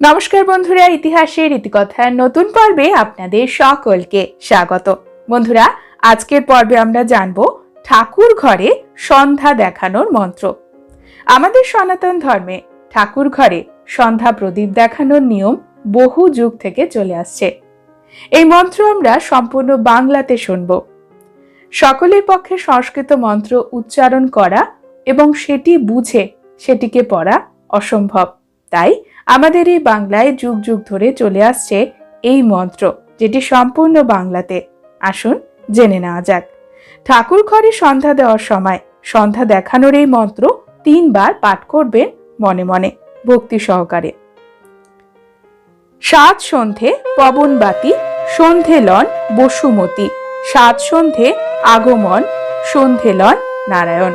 নমস্কার বন্ধুরা, ইতিহাসের ইতিকথার নতুন পর্বে আপনাদের সকলকে স্বাগত। বন্ধুরা, আজকের পর্বে আমরা জানব ঠাকুর ঘরে সন্ধ্যা দেখানোর মন্ত্র। আমাদের সনাতন ধর্মে ঠাকুর ঘরে সন্ধ্যা প্রদীপ দেখানোর নিয়ম বহু যুগ থেকে চলে আসছে। এই মন্ত্র আমরা সম্পূর্ণ বাংলাতে শুনব। সকলের পক্ষে সংস্কৃত মন্ত্র উচ্চারণ করা এবং সেটি বুঝে সেটিকে পড়া অসম্ভব। তাই আমাদের এই বাংলায় যুগ যুগ ধরে চলে আসছে এই মন্ত্র, যেটি সম্পূর্ণ বাংলাতে। আসুন জেনে নেওয়া যাক। ঠাকুর ঘরে সন্ধ্যা দেওয়ার সময় সন্ধ্যা দেখানোর এই মন্ত্র তিনবার পাঠ করবেন মনে মনে, ভক্তি সহকারে। সাত সন্ধে পবনবাতি সন্ধে লন বসুমতী, সাত সন্ধে আগমন, সন্ধে লন নারায়ণ।